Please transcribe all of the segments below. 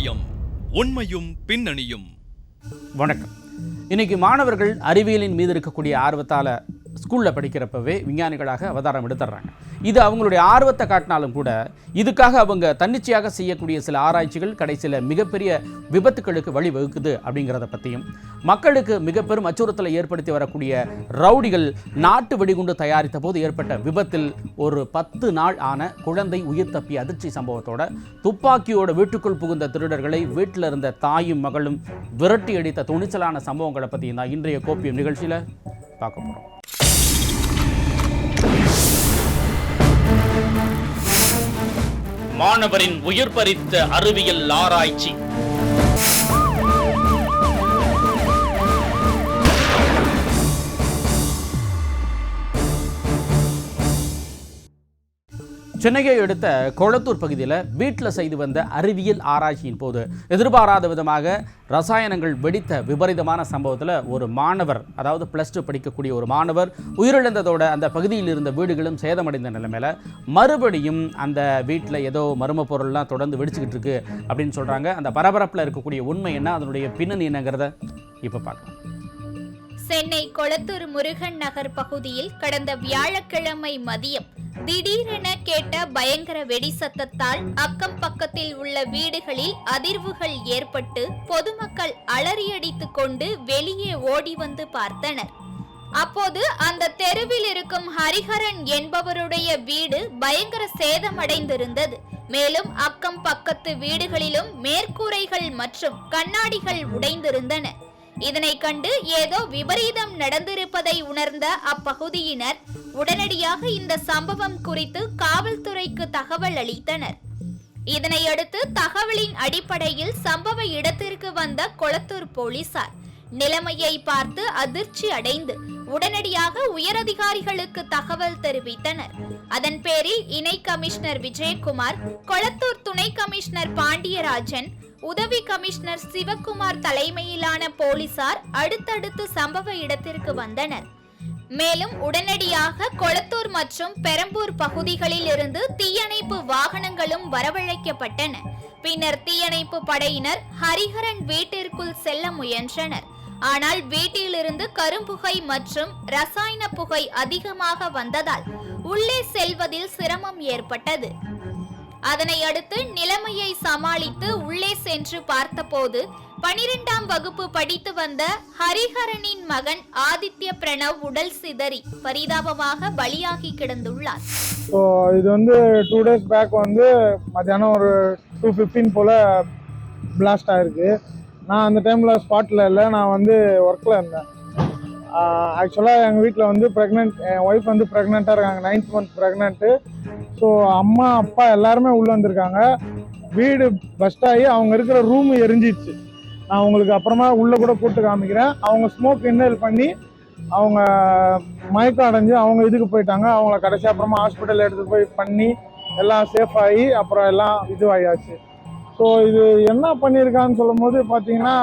கோப்பியம் உண்மையும் பின்னணியும். வணக்கம். இன்னைக்கு மாணவர்கள் அறிவியலின் மீது இருக்கக்கூடிய ஆர்வத்தால் ஸ்கூலில் படிக்கிறப்பவே விஞ்ஞானிகளாக அவதாரம் எடுத்துடுறாங்க. இது அவங்களுடைய ஆர்வத்தை காட்டினாலும் கூட இதுக்காக அவங்க தன்னிச்சையாக செய்யக்கூடிய சில ஆராய்ச்சிகள் கடைசியில் மிகப்பெரிய விபத்துக்களுக்கு வழிவகுக்குது அப்படிங்கிறத பற்றியும் மக்களுக்கு மிக பெரும் அச்சுறுத்தலை ஏற்படுத்தி வரக்கூடிய ரவுடிகள் நாட்டு வெடிகுண்டு தயாரித்த போது ஏற்பட்ட விபத்தில் ஒரு பத்து நாள் ஆன குழந்தை உயிர் தப்பிய அதிர்ச்சி சம்பவத்தோட துப்பாக்கியோட வீட்டுக்குள் புகுந்த திருடர்களை வீட்டில் இருந்த தாயும் மகளும் விரட்டி அடித்த துணிச்சலான சம்பவங்களை பற்றி தான் இன்றைய கோப்பியம் நிகழ்ச்சியில் பார்க்க போகிறோம் மாணவரின் உயிர் பறித்த அறிவியல் ஆராய்ச்சி. சென்னையை அடுத்த கொளத்தூர் பகுதியில் வீட்டில் செய்து வந்த அறிவியல் ஆராய்ச்சியின் போது எதிர்பாராத விதமாக ரசாயனங்கள் வெடித்த விபரீதமான சம்பவத்தில் ஒரு மாணவர் அதாவது ப்ளஸ் டூ படிக்கக்கூடிய ஒரு மாணவர் உயிரிழந்ததோட அந்த பகுதியில் இருந்த வீடுகளும் சேதமடைந்த நிலைமையில் மறுபடியும் அந்த வீட்டில் ஏதோ மரும பொருள்லாம் தொடர்ந்து வெடிச்சுக்கிட்டு இருக்கு அப்படின்னு சொல்கிறாங்க அந்த பரபரப்பில் இருக்கக்கூடிய உண்மை என்ன? அதனுடைய பின்னணி என்னங்கிறத இப்போ பார்க்கலாம். சென்னை கொளத்தூர் முருகன் நகர் பகுதியில் கடந்த வியாழக்கிழமை மதியம் திடீரென கேட்ட பயங்கர வெடி சத்தத்தால் அக்கம் பக்கத்தில் உள்ள வீடுகளில் அதிர்வுகள் ஏற்பட்டு பொதுமக்கள் அலறியடித்துக் கொண்டு வெளியே ஓடி வந்து பார்த்தனர். அப்போது அந்த தெருவில் இருக்கும் ஹரிஹரன் என்பவருடைய வீடு பயங்கர சேதமடைந்திருந்தது. மேலும் அக்கம் பக்கத்து வீடுகளிலும் மேற்கூரைகள் மற்றும் கண்ணாடிகள் உடைந்திருந்தன. இதனை கண்டு ஏதோ விபரீதம் நடந்திருப்பதை உணர்ந்த அப்பகுதியினர் உடனடியாக இந்த சம்பவம் குறித்து காவல்துறைக்கு தகவல் அளித்தனர். இதனையடுத்து தகவலின் அடிப்படையில் சம்பவ இடத்திற்கு வந்த கொளத்தூர் போலீசார் நிலைமையை பார்த்து அதிர்ச்சி அடைந்து உடனடியாக உயரதிகாரிகளுக்கு தகவல் தெரிவித்தனர். அதன் பேரில் இணை கமிஷனர் விஜயகுமார் கொளத்தூர் துணை கமிஷனர் பாண்டியராஜன் உதவி கமிஷனர் சிவக்குமார் தலைமையிலான போலீசார் அடுத்தடுத்து சம்பவ இடத்திற்கு வந்தனர். மேலும் உடனடியாக கொளத்தூர் மற்றும் பெரம்பூர் பகுதிகளில் இருந்து தீயணைப்பு வாகனங்களும் வரவழைக்கப்பட்டன. பின்னர் தீயணைப்பு படையினர் ஹரிஹரன் வீட்டிற்குள் செல்ல முயன்றனர். ஆனால் வீட்டிலிருந்து கரும்புகை மற்றும் ரசாயன புகை அதிகமாக வந்ததால் உள்ளே செல்வதில் சிரமம் ஏற்பட்டது. அதனை அடுத்து நிலைமையை சமாளித்து உள்ளே சென்று பார்த்தபோது பனிரெண்டாம் வகுப்பு படித்து வந்த ஹரிஹரனின் மகன் ஆதித்ய பிரணவ் உடல் சிதறி பரிதாபமாக பலியாகி கிடந்துள்ளார். ஸோ இது வந்து டூ டேஸ் பேக் வந்து மத்தியானம் ஒரு டூ ஃபிஃப்டீன் போல் பிளாஸ்ட் ஆகிருக்கு நான் அந்த டைமில் ஸ்பாட்டில் இல்லை நான் வந்து ஒர்க்கில் இருந்தேன். ஆக்சுவலாக எங்கள் வீட்டில் வந்து ப்ரெக்னென்ட் என் ஒய்ஃப் வந்து ப்ரெக்னெண்ட்டாக இருக்காங்க. நைன்த் மந்த் ப்ரெக்னென்ட்டு ஸோ அம்மா அப்பா எல்லாருமே உள்ளே வந்திருக்காங்க. வீடு பஸ்ட் ஆகி அவங்க இருக்கிற ரூம் எரிஞ்சிச்சு நான் உங்களுக்கு அப்புறமா உள்ளே கூட கூப்பிட்டு காமிக்கிறேன். அவங்க ஸ்மோக் இன்னல் பண்ணி அவங்க மயக்கம் அடைஞ்சு அவங்க இதுக்கு போயிட்டாங்க. அவங்கள கடைசி அப்புறமா ஹாஸ்பிட்டல் எடுத்து போய் பண்ணி எல்லாம் சேஃப் ஆகி அப்புறம் எல்லாம் இதுவாகியாச்சு. ஸோ இது என்ன பண்ணியிருக்கான்னு சொல்லும் போது பார்த்தீங்கன்னா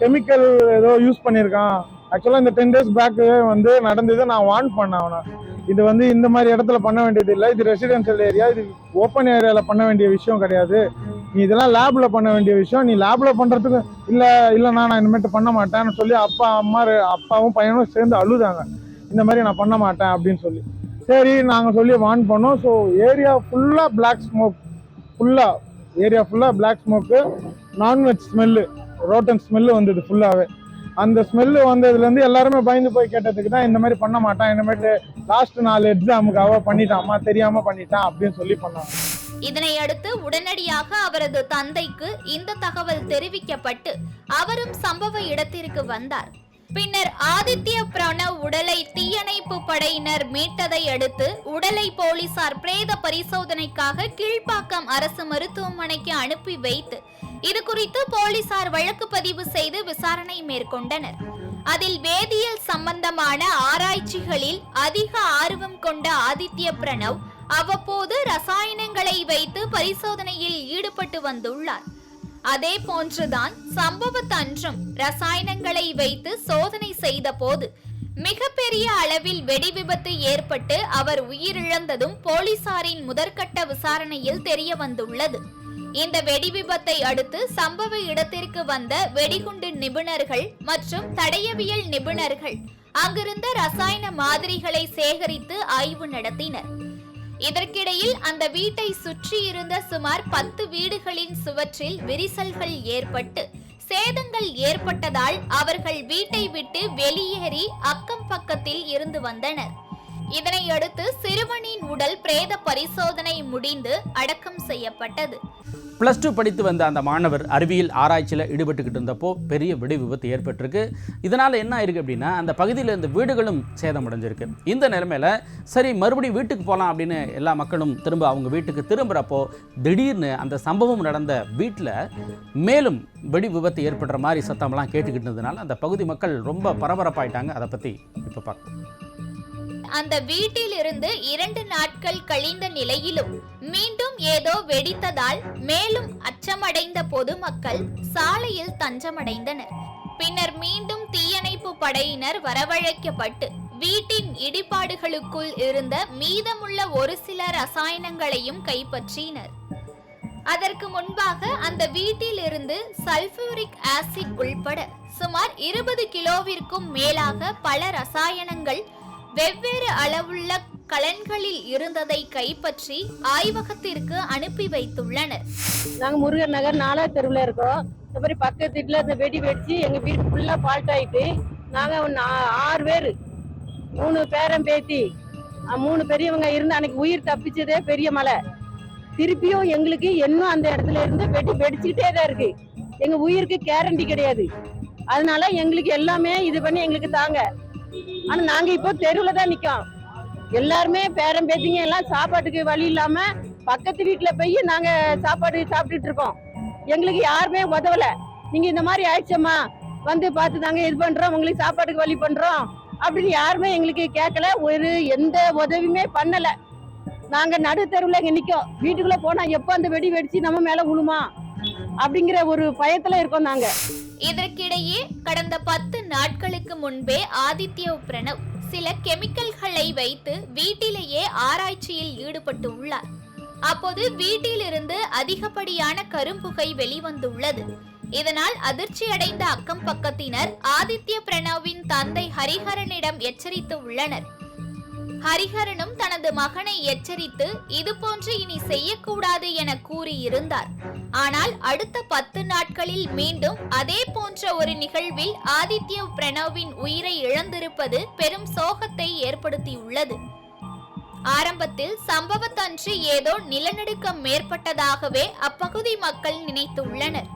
கெமிக்கல் ஏதோ யூஸ் பண்ணியிருக்கான். ஆக்சுவலாக இந்த டென் டேஸ் பேக்கு வந்து நடந்தது நான் வார்ன் பண்ணேன் அவனை. இது வந்து இந்த மாதிரி இடத்துல பண்ண வேண்டியது இல்லை. இது ரெசிடென்ஷியல் ஏரியா இது ஓப்பன் ஏரியாவில் பண்ண வேண்டிய விஷயம் கிடையாது. நீ இதெல்லாம் லேபில் பண்ண வேண்டிய விஷயம். நீ லேபில் பண்ணுறதுக்கு இல்லை இல்லைண்ணா நான் இனிமேட்டு பண்ண மாட்டேன்னு சொல்லி அப்பா அம்மா அப்பாவும் பையனும் சேர்ந்து அழுதாங்க. இந்த மாதிரி நான் பண்ண மாட்டேன் அப்படின்னு சொல்லி. சரி நாங்கள் சொல்லி வார்ன் பண்ணோம். ஸோ ஏரியா ஃபுல்லாக பிளாக் ஸ்மோக் ஃபுல்லாக ஏரியா ஃபுல்லாக black smoke non veg smell rotten smell வந்தது ஃபுல்லாகவே அந்த ஸ்மெல்லு வந்ததுலேருந்து எல்லாருமே பயந்து போய் கேட்டதுக்கு தான் இந்த மாதிரி பண்ண மாட்டான். இனிமேட்டு லாஸ்ட் நாலு எக்ஸாமுக்கு அவ பண்ணிட்டான் அம்மா தெரியாமல் பண்ணிட்டான் அப்படின்னு சொல்லி பண்ணாங்க. இதனை அடுத்து உடனடியாக அவரது தந்தைக்கு இந்த தகவல் தெரிவிக்கப்பட்டு அவரும் சம்பவ இடத்திற்கு வந்தார். பின்னர் ஆதித்ய பிரணவ் உடலை தீயணைப்பு படையினர் மீட்டதை அடுத்து உடலை போலீசார் பிரேத பரிசோதனைக்காக கீழ்ப்பாக்கம் அரசு மருத்துவமனைக்கு அனுப்பி வைத்து இது குறித்து போலீசார் வழக்கு பதிவு செய்து விசாரணை மேற்கொண்டனர். அதில் வேதியியல் சம்பந்தமான ஆராய்ச்சிகளில் அதிக ஆர்வம் கொண்ட ஆதித்ய பிரணவ் அவ்வப்போது ரசாயனங்களை வைத்து பரிசோதனையில் ஈடுபட்டு வந்துள்ளார். அதே போன்றுதான் சம்பவத்தன்றும் ரசாயனங்களை வைத்து சோதனை செய்த போது மிகப்பெரிய அளவில் வெடி விபத்து ஏற்பட்டு அவர் உயிரிழந்ததும் போலீசாரின் முதற்கட்ட விசாரணையில் தெரிய வந்துள்ளது இந்த வெடி விபத்தை அடுத்து சம்பவ இடத்திற்கு வந்த வெடிகுண்டு நிபுணர்கள் மற்றும் தடயவியல் நிபுணர்கள் அங்கிருந்த ரசாயன மாதிரிகளை சேகரித்து ஆய்வு நடத்தினர். இதற்கிடையில் அந்த வீட்டை சுற்றி இருந்த சுமார் பத்து வீடுகளின் சுவற்றில் விரிசல்கள் ஏற்பட்டு சேதங்கள் ஏற்பட்டதால் அவர்கள் வீட்டை விட்டு வெளியேறி அக்கம் பக்கத்தில் இருந்து வந்தனர். இதனையடுத்து சிறுவனின் உடல் பிரேத பரிசோதனை முடிந்து அடக்கம் செய்யப்பட்டது. ப்ளஸ் டூ படித்து வந்த அந்த மாணவர் அறிவியல் ஆராய்ச்சியில் ஈடுபட்டுக்கிட்டு இருந்தப்போ பெரிய வெடி விபத்து ஏற்பட்டிருக்கு. இதனால் என்ன ஆயிருக்கு அப்படின்னா அந்த பகுதியில் இருந்த வீடுகளும் சேதமடைஞ்சிருக்கு இந்த நிலைமையில் சரி மறுபடியும் வீட்டுக்கு போகலாம் அப்படின்னு எல்லா மக்களும் திரும்ப அவங்க வீட்டுக்கு திரும்புகிறப்போ திடீர்னு அந்த சம்பவம் நடந்த வீட்டில் மேலும் வெடி விபத்து ஏற்படுற மாதிரி சத்தம்லாம் கேட்டுக்கிட்டு இருந்ததுனால அந்த பகுதி மக்கள் ரொம்ப பரபரப்பாயிட்டாங்க. அதை பற்றி இப்போ பார்க்கலாம் அந்த வீட்டில் இருந்து இரண்டு நாட்கள் கழிந்த நிலையிலும் மீண்டும் ஏதோ வெடித்ததால் மேலும் அச்சமடைந்த பொதுமக்கள் சாலையில் தஞ்சமடைந்தனர். பின்னர் மீண்டும் தீயணைப்பு படையினர் வரவழைக்கப்பட்டு வீட்டின் இடிபாடுகளுக்குள் இருந்த மீதமுள்ள ஒரு சில ரசாயனங்களையும் கைப்பற்றினர். அதற்கு முன்பாக அந்த வீட்டில் இருந்து சல்பூரிக் ஆசிட் உள்பட சுமார் இருபது கிலோவிற்கும் மேலாக பல ரசாயனங்கள் வெவ்வேறு அளவுள்ள கலன்களில் இருந்ததை கைப்பற்றி ஆய்வகத்திற்கு அனுப்பி வைத்துள்ளனர். நாங்க முருகன் நகர் நாலாவது தெருவில் இருக்கோம். இந்த மாதிரி பக்கத்து வீட்டில் இந்த வெடி வெடிச்சு எங்க வீடு ஃபுல்லா ஃபால்ட் ஆயிட்டு நாங்க ஒரு ஆறு பேர் மூணு பேரன் பேத்தி மூணு பெரியவங்க இருந்து அன்னைக்கு உயிர் தப்பிச்சதே பெரிய மலை. திருப்பியும் எங்களுக்கு இன்னும் அந்த இடத்துல இருந்து வெடி வெடிச்சுக்கிட்டே தான் இருக்கு. எங்க உயிருக்கு கேரண்டி கிடையாது. அதனால எங்களுக்கு எல்லாமே இது பண்ணி எங்களுக்கு தாங்க. ஆனா நாங்க இப்போ தெருவில் தான் நிக்கோம். எல்லாருமே பேரன் பேத்திங்க எல்லாம் சாப்பாட்டுக்கு வழி இல்லாம பக்கத்து வீட்டுல போய் நாங்க சாப்பாடு சாப்பிட்டுட்டு இருக்கோம். எங்களுக்கு யாருமே உதவல. நீங்க இந்த மாதிரி ஆயிடுச்சம்மா. வந்து பார்த்து நாங்க இது பண்றோம் உங்களுக்கு சாப்பாட்டுக்கு வழி பண்றோம் அப்படின்னு யாருமே எங்களுக்கு கேட்கல. ஒரு எந்த உதவியுமே பண்ணல. நாங்க நடு தெருவில் இங்க நிக்கோம். வீட்டுக்குள்ள போனா எப்ப அந்த வெடி வெடிச்சு நம்ம மேல விழுமா அப்படிங்கிற ஒரு பயத்துல இருக்கோம் நாங்க. இதற்கிடையே கடந்த பத்து நாட்களுக்கு முன்பே ஆதித்ய பிரணவ் சில கெமிக்கல்களை வைத்து வீட்டிலேயே ஆராய்ச்சியில் ஈடுபட்டு உள்ளார். அப்போது வீட்டிலிருந்து அதிகப்படியான கரும்புகை வெளிவந்துள்ளது. இதனால் அதிர்ச்சியடைந்த அக்கம் பக்கத்தினர் ஆதித்ய பிரணவின் தந்தை ஹரிஹரனிடம் எச்சரித்து உள்ளனர். ஹரிஹரனும் தனது மகனை எச்சரித்து இதுபோன்று இனி செய்யக்கூடாது என கூறியிருந்தார். ஆனால் அடுத்த பத்து நாட்களில் மீண்டும் அதே போன்ற ஒரு நிகழ்வில் ஆதித்ய பிரணவின் உயிரை இழந்திருப்பது பெரும் சோகத்தை ஏற்படுத்தியுள்ளது. ஆரம்பத்தில் சம்பவத்தன்று ஏதோ நிலநடுக்கம் மேற்பட்டதாகவே அப்பகுதி மக்கள் நினைத்துள்ளனர்.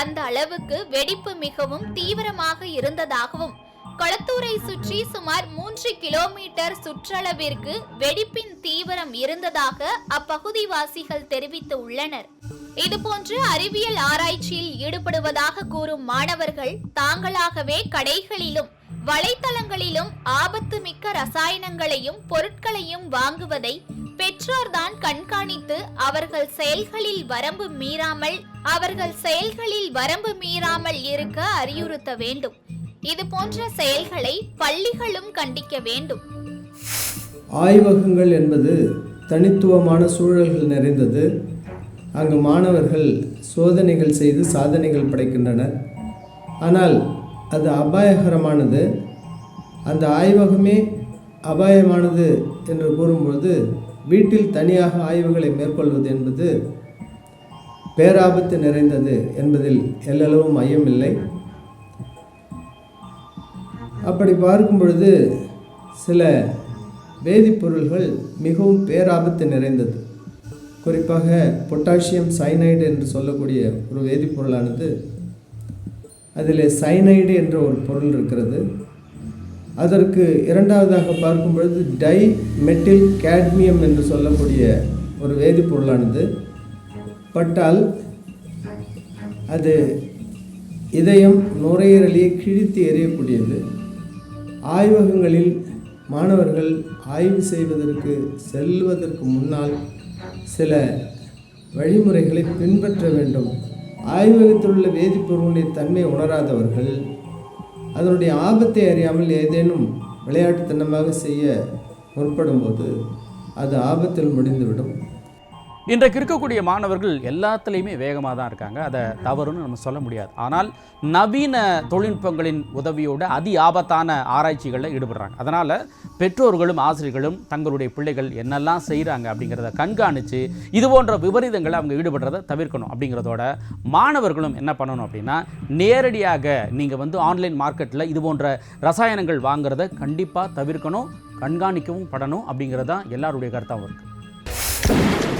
அந்த அளவுக்கு வெடிப்பு மிகவும் தீவிரமாக இருந்ததாகவும் கொளத்தூரை சுற்றி சுமார் மூன்று கிலோமீட்டர் சுற்றளவிற்கு வெடிப்பின் தீவிரம் இருந்ததாக அப்பகுதிவாசிகள் தெரிவித்து உள்ளனர். இதுபோன்று அறிவியல் ஆராய்ச்சியில் ஈடுபடுவதாக கூறும் மாணவர்கள் தாங்களாகவே கடைகளிலும் வலைத்தளங்களிலும் ஆபத்து மிக்க ரசாயனங்களையும் பொருட்களையும் வாங்குவதை பெற்றோர்தான் கண்காணித்து அவர்கள் செயல்களில் வரம்பு மீறாமல் அவர்கள் செயல்களில் வரம்பு மீறாமல் இருக்க அறிவுறுத்த வேண்டும். இது போன்ற செயல்களை பள்ளிகளும் கண்டிக்க வேண்டும். ஆய்வகங்கள் என்பது தனித்துவமான சூழல்கள் நிறைந்தது. அங்கு மாணவர்கள் சோதனைகள் செய்து சாதனைகள் படைக்கின்றனர். ஆனால் அது அபாயகரமானது. அந்த ஆய்வகமே அபாயமானது என்று கூறும்பொழுது வீட்டில் தனியாக ஆய்வுகளை மேற்கொள்வது என்பது பேராபத்து நிறைந்தது என்பதில் எல்லளவும் ஐயமில்லை. அப்படி பார்க்கும் பொழுது சில வேதிப்பொருள்கள் மிகவும் பேராபத்து நிறைந்தது. குறிப்பாக பொட்டாசியம் சைனைடு என்று சொல்லக்கூடிய ஒரு வேதிப்பொருளானது அதில் சைனைடு என்ற ஒரு பொருள் இருக்கிறது. அதற்கு இரண்டாவதாக பார்க்கும் பொழுது டை மெட்டில் கேட்மியம் என்று சொல்லக்கூடிய ஒரு வேதிப்பொருளானது. பட்டால் அது இதயம் நுரையீரலையே கிழித்து எறியக்கூடியது. ஆய்வகங்களில் மாணவர்கள் ஆய்வு செய்வதற்கு செல்வதற்கு முன்னால் சில வழிமுறைகளை பின்பற்ற வேண்டும். ஆய்வகத்தில் உள்ள வேதிப்பொருளுடைய தன்மை உணராதவர்கள் அதனுடைய ஆபத்தை அறியாமல் ஏதேனும் விளையாட்டுத்தனமாக செய்ய முற்படும்போது அது ஆபத்தில் முடிந்துவிடும். இன்றைக்கு இருக்கக்கூடிய மாணவர்கள் எல்லாத்துலேயுமே வேகமாக தான் இருக்காங்க. அதை தவறுன்னு நம்ம சொல்ல முடியாது. ஆனால் நவீன தொழில்நுட்பங்களின் உதவியோட அதி ஆபத்தான ஆராய்ச்சிகளில் ஈடுபடுறாங்க. அதனால் பெற்றோர்களும் ஆசிரியர்களும் தங்களுடைய பிள்ளைகள் என்னெல்லாம் செய்கிறாங்க அப்படிங்கிறத கண்காணித்து இது போன்ற விபரீதங்களை அவங்க ஈடுபடுறதை தவிர்க்கணும் அப்படிங்கிறதோட மாணவர்களும் என்ன பண்ணணும் அப்படின்னா நேரடியாக நீங்கள் வந்து ஆன்லைன் மார்க்கெட்டில் இது போன்ற ரசாயனங்கள் வாங்குறத கண்டிப்பாக தவிர்க்கணும் கண்காணிக்கவும் படணும் அப்படிங்கிறது தான் எல்லாருடைய கருத்தாகவும் இருக்குது